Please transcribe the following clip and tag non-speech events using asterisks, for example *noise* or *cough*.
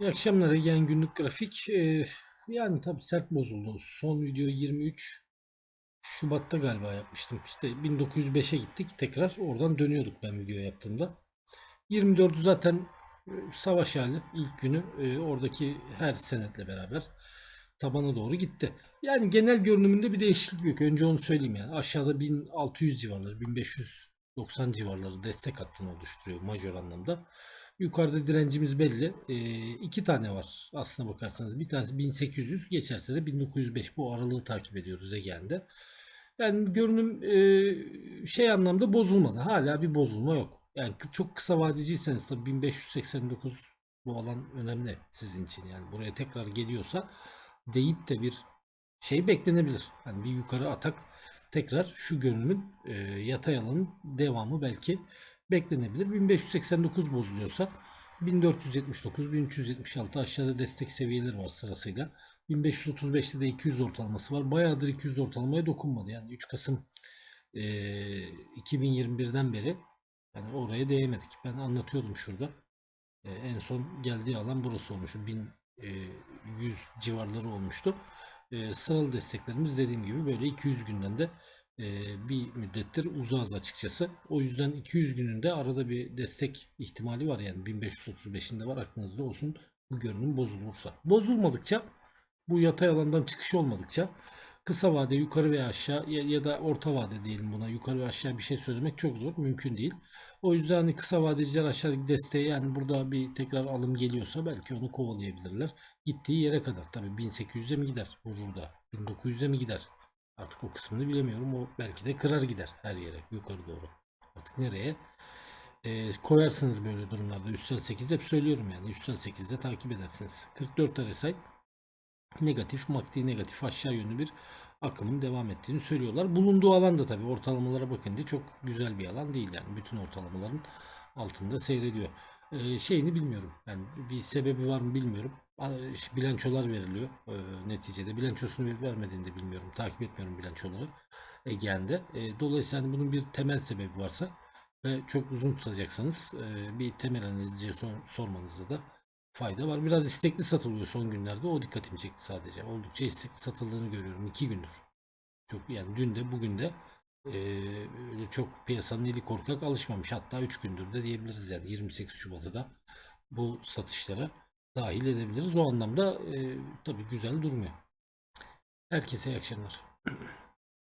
İyi akşamlar Egen günlük grafik. Ee, yani tabii sert bozuldu. Son video 23 Şubat'ta galiba yapmıştım. İşte 1905'e gittik tekrar. Oradan dönüyorduk ben video yaptığımda. 24'ü zaten e, savaş hali ilk günü e, oradaki her senetle beraber tabana doğru gitti. Yani genel görünümünde bir değişiklik yok. Önce onu söyleyeyim yani. Aşağıda 1600 civarları, 1590 civarları destek hattını oluşturuyor majör anlamda. Yukarıda direncimiz belli. E, iki tane var aslına bakarsanız. Bir tanesi 1800 geçerse de 1905 bu aralığı takip ediyoruz Ege'nde. Yani görünüm e, şey anlamda bozulmadı. Hala bir bozulma yok. Yani çok kısa vadeciyseniz tabii 1589 bu alan önemli sizin için. Yani buraya tekrar geliyorsa deyip de bir şey beklenebilir. Hani bir yukarı atak tekrar şu görünümün e, yatay alanın devamı belki beklenebilir. 1589 bozuluyorsa 1479, 1376 aşağıda destek seviyeleri var sırasıyla. 1535'te de 200 ortalaması var. Bayağıdır 200 ortalamaya dokunmadı. Yani 3 Kasım e, 2021'den beri yani oraya değemedik. Ben anlatıyordum şurada. E, en son geldiği alan burası olmuştu. 1100 civarları olmuştu. E, sıralı desteklerimiz dediğim gibi böyle 200 günden de e, bir müddettir uzağız açıkçası. O yüzden 200 gününde arada bir destek ihtimali var yani 1535'inde var aklınızda olsun bu görünüm bozulursa. Bozulmadıkça bu yatay alandan çıkış olmadıkça kısa vade yukarı veya aşağı ya, ya da orta vade diyelim buna yukarı ve aşağı bir şey söylemek çok zor mümkün değil. O yüzden hani kısa vadeciler aşağıdaki desteği yani burada bir tekrar alım geliyorsa belki onu kovalayabilirler. Gittiği yere kadar tabii 1800'e mi gider vurur da 1900'e mi gider artık o kısmını bilemiyorum. O belki de kırar gider her yere yukarı doğru. Artık nereye? E, koyarsınız böyle durumlarda. Üstel 8 hep söylüyorum yani. Üstel 8'de takip edersiniz. 44 RSI negatif MACD negatif aşağı yönlü bir akımın devam ettiğini söylüyorlar. Bulunduğu alan da tabii ortalamalara bakınca çok güzel bir alan değil yani. Bütün ortalamaların altında seyrediyor. Şeyini bilmiyorum. Yani bir sebebi var mı bilmiyorum. Bilançolar veriliyor ee, neticede. Bilançosunu verip vermediğini de bilmiyorum. Takip etmiyorum bilançoları Ege'nde. Dolayısıyla hani bunun bir temel sebebi varsa ve çok uzun tutacaksanız e, bir temel analizciye sor- sormanızda da fayda var. Biraz istekli satılıyor son günlerde. O dikkatimi çekti sadece. Oldukça istekli satıldığını görüyorum. iki gündür. Çok yani dün de bugün de öyle çok piyasanın eli korkak alışmamış. Hatta 3 gündür de diyebiliriz yani 28 Şubat'ta da bu satışlara dahil edebiliriz. O anlamda eee tabii güzel durmuyor. Herkese iyi akşamlar. *clears throat*